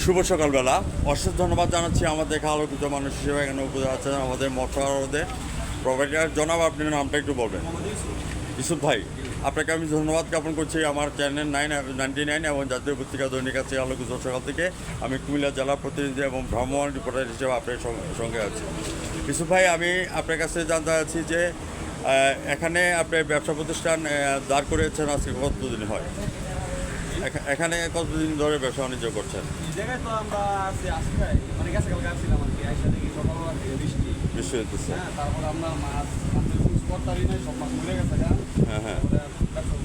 শুভ সকালবেলা। অশেষ ধন্যবাদ জানাচ্ছি আমাদের আলোকিত মানুষ হিসেবে, এখানে উপস্থিত আছেন আমাদের মৎস্যদের প্রোভাইডার জনাব, আপনি নামটা একটু বলবেন। ইসুফ ভাই, আপনাকে আমি ধন্যবাদ জ্ঞাপন করছি আমার চ্যানেল নাইন, নাইনটি নাইন এবং জাতীয় পত্রিকা দৈনিক আছে আলোকিত সকাল থেকে। আমি কুমিল্লা জেলা প্রতিনিধি এবং ভ্রাম্যমাণ রিপোর্টার হিসেবে আপনার সঙ্গে- আছি। ইসুফ ভাই, আমি আপনার কাছে জানতে চাচ্ছি যে এখানে আপনার ব্যবসা প্রতিষ্ঠান দাঁড় করেছেন আজকে কতদিন হয়? এখানে কতদিন ধরে ব্যবসা বাণিজ্য করছেন? এই জায়গায় তো আমরা আছি আজকে মানে গেছে কালকে আসছিলাম আর কি আইসা দেখি সকালবেলা থেকে বৃষ্টি হইতেছে। হ্যাঁ তারপর আমরা মাছ হ্যাঁ হ্যাঁ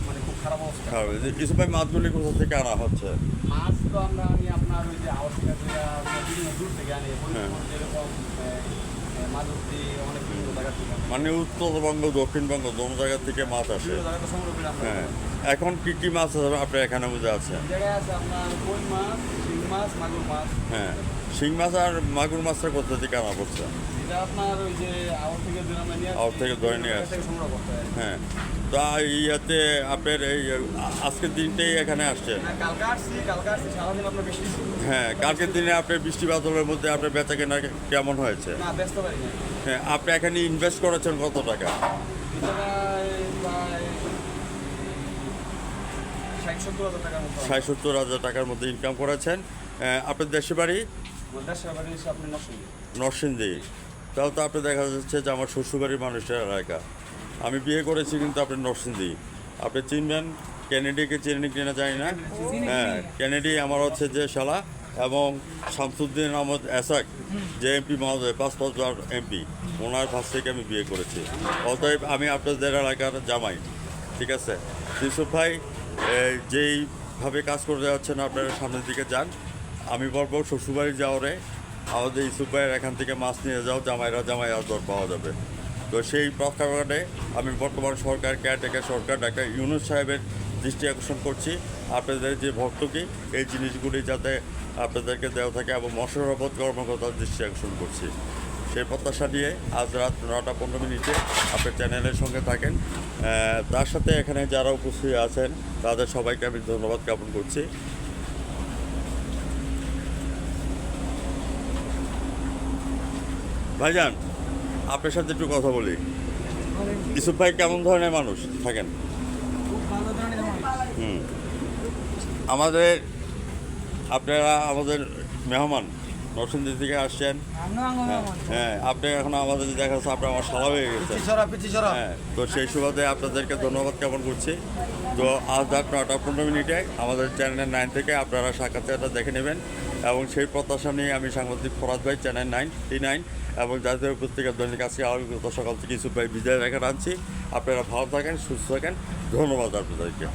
মানে খারাপ হয়েছে। ভাই মাছগুলি কোথা থেকে আনা হচ্ছে মাছ তো আমরা আনি আপনার ওই যে থেকে বিভিন্ন দূর থেকে আনি। যেরকম অনেক জায়গা মানে উত্তরবঙ্গ দক্ষিণবঙ্গ দোনো জায়গা থেকে মাছ আসে হ্যাঁ এখন কি কি মাছ। আছে আপনার এখানে বুঝে আছে হ্যাঁ। শিং মাছ আর মাগুর মাছটা কোথা থেকে আনা পড়ছে? এটা আপনার ওই যে আওয়াজ থেকে ধরে নিয়ে আসি। হয়। হ্যাঁ তা ইয়াতে আপনার এই আজকের দিনটাই এখানে হ্যাঁ, আসছি ছিল হ্যাঁ কালকের দিনে আপনার বৃষ্টি বাদলের মধ্যে আপনার বেচা কেনা কেমন হয়েছে? হ্যাঁ আপনি এখানে ইনভেস্ট করেছেন কত টাকা? ষাট সত্তর হাজার টাকার মধ্যে ইনকাম করেছেন। আপনার দেশে বাড়ি? নরসিংদী। তাও তো আপনি দেখা যাচ্ছে যে আমার শ্বশুরবাড়ির মানুষের এলাকা। আমি বিয়ে করেছি কিন্তু আপনি নরসিংদী। আপনি চিনবেন, কেনেডিকে চিনেন কিনা জানি না। হ্যাঁ কেনেডি আমার হচ্ছে যে শালা এবং শামসুদ্দিন আহমদ এসাক, যে এমপি মহোদয়, পাঁচ পাঁচবার এমপি। ওনার কাছ থেকে আমি বিয়ে করেছি। অতএব আমি আপনাদের এলাকার জামাই, ঠিক আছে? ইউসুফ ভাই যেইভাবে কাজ করে যাচ্ছেন, আপনারা সামনের দিকে যান। আমি বলব শ্বশুরবাড়ি যাওয়ারে আমাদের ইউসুফ ভাইয়ের এখান থেকে মাছ নিয়ে যাও, জামাইরা জামাই আর পাওয়া যাবে। তো সেই প্রেক্ষাপটে আমি বর্তমান সরকার কেয়ারটেকার সরকার, ডাক্তার ইউনুস সাহেবের দৃষ্টি আকর্ষণ করছি। আপনাদের যে ভক্তকে এই জিনিসগুলি যাতে আপনাদেরকে দেওয়া থাকে এবং মশলাপদ কর্মকর্তার দৃষ্টি আকর্ষণ করছি। সেই প্রত্যাশা নিয়ে আজ রাত নটা পনেরো মিনিটে আপনার চ্যানেলের সঙ্গে থাকেন। তার সাথে এখানে যারা উপস্থিত আছেন, তাদের সবাইকে আমি ধন্যবাদ জ্ঞাপন করছি। ভাইজান আপনার সাথে একটু কথা বলি। ইসুফ ভাই কেমন ধরনের মানুষ থাকেন? হুম। আমাদের আপনারা আমাদের মেহমান নরসিংদী থেকে আসছেন। হ্যাঁ হ্যাঁ আপনি এখন আমাদের দেখা যাচ্ছে আপনি আমার সালা হয়ে ছড়া হ্যাঁ তো সেই সুবাদে আপনাদেরকে ধন্যবাদ জ্ঞাপন করছি। তো আজ রাত নটা পনেরো মিনিটে আমাদের চ্যানেল নাইন থেকে আপনারা সাক্ষাৎকারটা দেখে নেবেন। এবং সেই প্রত্যাশা নিয়ে আমি সাংবাদিক ফরাজ ভাই চ্যানেল নাইন টি নাইন এবং জাতীয় পত্রিকার দৈনিক আজকে গত সকাল থেকে ইসুফ ভাই বিজয় রেখে আনছি আপনারা ভালো থাকেন, সুস্থ থাকেন। ধন্যবাদ আপনাদেরকে।